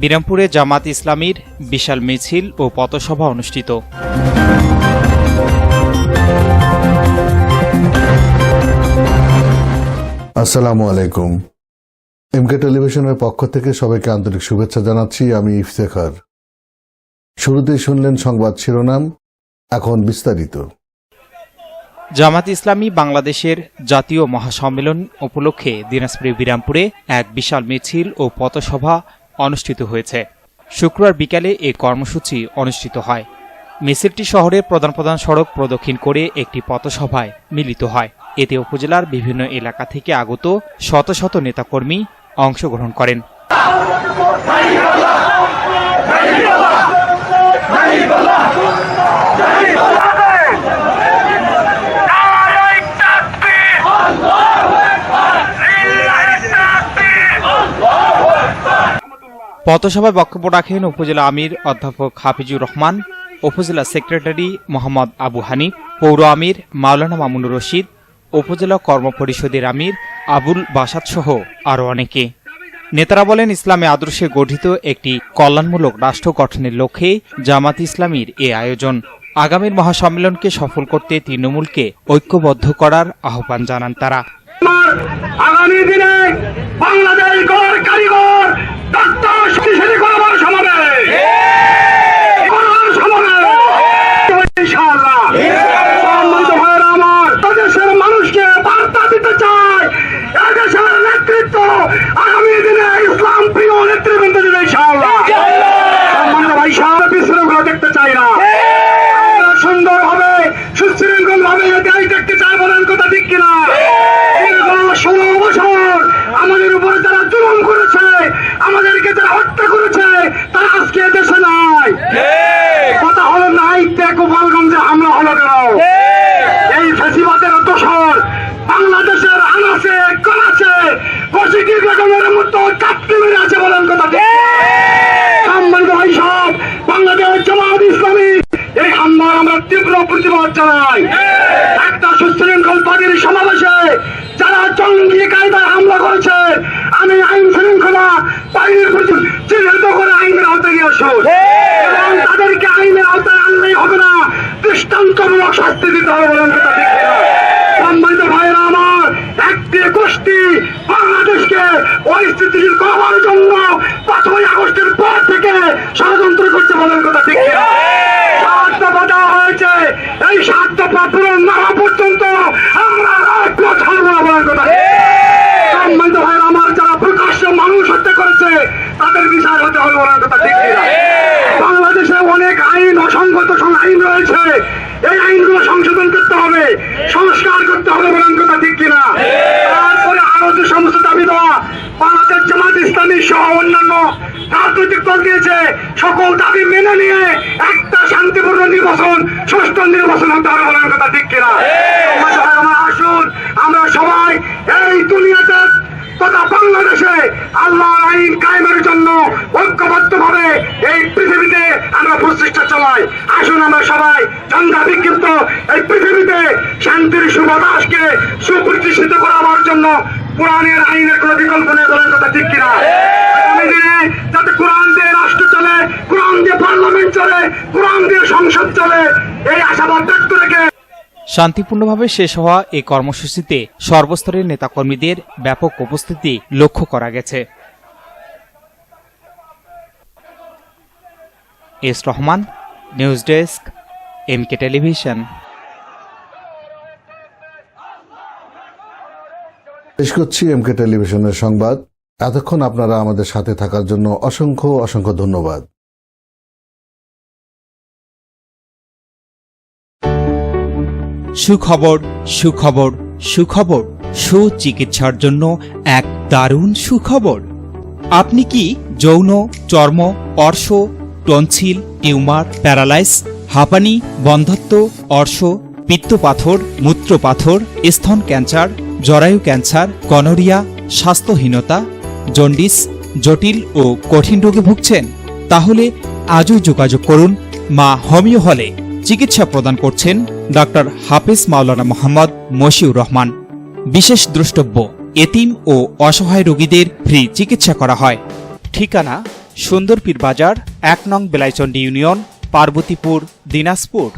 বিরামপুরে জামাত ইসলামীর বিশাল মিছিল ও পথসভা অনুষ্ঠিত। আসসালামু আলাইকুম। এমকে টেলিভিশনের পক্ষ থেকে সবাইকে আন্তরিক শুভেচ্ছা জানাচ্ছি আমি ইফতেখার। শুরুতেই শুনলেন সংবাদ শিরোনাম এখন বিস্তারিত। জামাত ইসলামী বাংলাদেশের জাতীয় মহাসম্মেলন উপলক্ষে দিনাজপুরের বিরামপুরে এক বিশাল মিছিল ও পথসভা অনুষ্ঠিত হয়েছে। শুক্রবার বিকালে এই কর্মসূচি অনুষ্ঠিত হয়। মিছিলটি শহরের প্রধান প্রধান সড়ক প্রদক্ষিণ করে একটি পথসভায় মিলিত হয়। এতে উপজেলার বিভিন্ন এলাকা থেকে আগত শত শত নেতাকর্মী অংশগ্রহণ করেন। পথসভায় বক্তব্য রাখেন উপজেলা আমির অধ্যাপক হাফিজুর রহমান, উপজেলা সেক্রেটারি মোহাম্মদ আবু হানিফ, পৌর আমির মাওলানা মামুনুর রশিদ, উপজেলা কর্ম পরিষদের আমির আবুল বাসাদ সহ আরও অনেকে। নেতারা বলেন, ইসলামী আদর্শে গঠিত একটি কল্যাণমূলক রাষ্ট্র গঠনের লক্ষ্যে জামাত ইসলামীর এ আয়োজন। আগামীর মহাসম্মেলনকে সফল করতে তৃণমূলকে ঐক্যবদ্ধ করার আহ্বান জানান তারা। আগামী দিনে বাংলাদেশ গড় কারিগর ডাক্তার শক্তিশালী করাবার সমাবেশ করবার সমাবেশ ইনশাআল্লাহ সম্মানিত ভাইয়েরা আমার দেশের মানুষকে বার্তা দিতে চাই এদেশের নেতৃত্ব আগামী দিনে ইসলাম প্রিয় নেতৃবৃন্দ দিবে ইনশাআল্লাহ সম্মানিত ভাই সাহেব বিশৃঙ্খলা দেখতে চাই না আমরা সুন্দরভাবে সুশৃঙ্খল ভাবে দেশ দেখতে চাই বলেন কথা ঠিক কিনা দীর্ঘ ষোলো বছর আমাদের উপরে যারা জুলুম করেছে আমাদেরকে যারা হত্যা করেছে তারা আজকে দেশে নাই কথা হলো নাই দেখো গোপালগঞ্জে হামলা হলো কেন এই ফেসিবাদের দোষর বাংলাদেশের আনাচে করাছে বসিকি বেগমের মতো চাপতে আছে বলেন কথা সম্মানিত ভাই সব বাংলাদেশ জামাত ইসলামী, এই হামলার আমরা তীব্র প্রতিবাদ জানাই। একটা সুশৃঙ্খল পার্টির সমাবেশে যারা জঙ্গি কায়দায় হামলা করেছে, আমি আইন শৃঙ্খলা বাহিনীর প্রতি চিহ্নিত করে আইনের আওতায় নিয়ে আসুন এবং তাদেরকে আইনের আওতায় আনলেই হবে না, দৃষ্টান্তমূলক শাস্তি দিতে হবে বলেন কথা সম্মানিত ভাইয়েরা আমার একটি গোষ্ঠী বাংলাদেশকে অস্থিতিশীল জন্য পাঁচই আগস্টের পর থেকে ষড়যন্ত্র করতে বলেন কথা ঠিক সাত দফা দেওয়া হয়েছে। এই সাত দফা পূরণ না হওয়া পর্যন্ত আমরা রাজপথ হারবো না বলেন কথা। সম্মানিত ভাইয়েরা আমার যারা প্রকাশ্য মানুষ হত্যা করেছে তাদের বিচার হতে হবে কথা ঠিক বাংলাদেশে অনেক আইন অসংগত আইন রয়েছে। এই আইনগুলো সংশোধন করতে হবে সংস্কার করতে হবে বলেন কথা ঠিক কিনা তারপরে আরও যে সমস্ত দাবি দেওয়া বাংলাদেশ জামাত ইসলামী সহ অন্যান্য রাজনৈতিক দল দিয়েছে। সকল দাবি মেনে নিয়ে একটা শান্তিপূর্ণ নির্বাচন, সুষ্ঠু নির্বাচন হতে হবে বলেন কথা ঠিক কিনা। আমার আসুন, আমরা সবাই এই দুনিয়াতে তথা বাংলাদেশে আল্লাহর আইন কায়েমের জন্য ঐক্যবদ্ধ ভাবে এই পৃথিবীতে আমরা প্রচেষ্টা চালাই। আসুন আমরা সবাই জঙ্গা বিক্ষিপ্ত এই পৃথিবীতে শান্তির সুবাতাসকে সুপ্রতিষ্ঠিত করাবার জন্য কোরআনের আইনের কোনো বিকল্প নেই বলেন কথা ঠিক কিনা। দিনে যাতে কোরআন দিয়ে রাষ্ট্র চলে কোরআন দিয়ে পার্লামেন্ট চলে কোরআন দিয়ে সংসদ চলে এই আশাবাদ ব্যক্ত রেখে শান্তিপূর্ণভাবে শেষ হওয়া এই কর্মসূচিতে সর্বস্তরের নেতাকর্মীদের ব্যাপক উপস্থিতি লক্ষ্য করা গেছে। S Rahman news desk MK television. পেশ করছি এমকে টেলিভিশনের সংবাদ। এতক্ষণ আপনারা আমাদের সাথে থাকার জন্য অসংখ্য অসংখ্য ধন্যবাদ। সুখবর সুখবর সুখবর, সুচিকিৎসার জন্য এক দারুণ সুখবর। আপনি কি যৌন, চর্ম, অর্শ, টনসিল, টিউমার, প্যারালাইস, হাঁপানি, বন্ধত্ব, অর্শ, পিত্তপাথর, মূত্রপাথর, স্তন ক্যান্সার, জরায়ু ক্যান্সার গনোরিয়া স্বাস্থ্যহীনতা জন্ডিস, জটিল ও কঠিন রোগে ভুগছেন, তাহলে আজই যোগাযোগ করুন মা হোমিও হলে। চিকিৎসা প্রদান করছেন ডাক্তার হাফিজ মাওলানা মোহাম্মদ মশিউর রহমান। বিশেষ দ্রষ্টব্য, এতিম ও অসহায় রোগীদের ফ্রি চিকিৎসা করা হয়। ঠিকানা, সুন্দরপীর বাজার, এক নং বেলাইচন্ডী ইউনিয়ন, পার্বতীপুর, দিনাজপুর।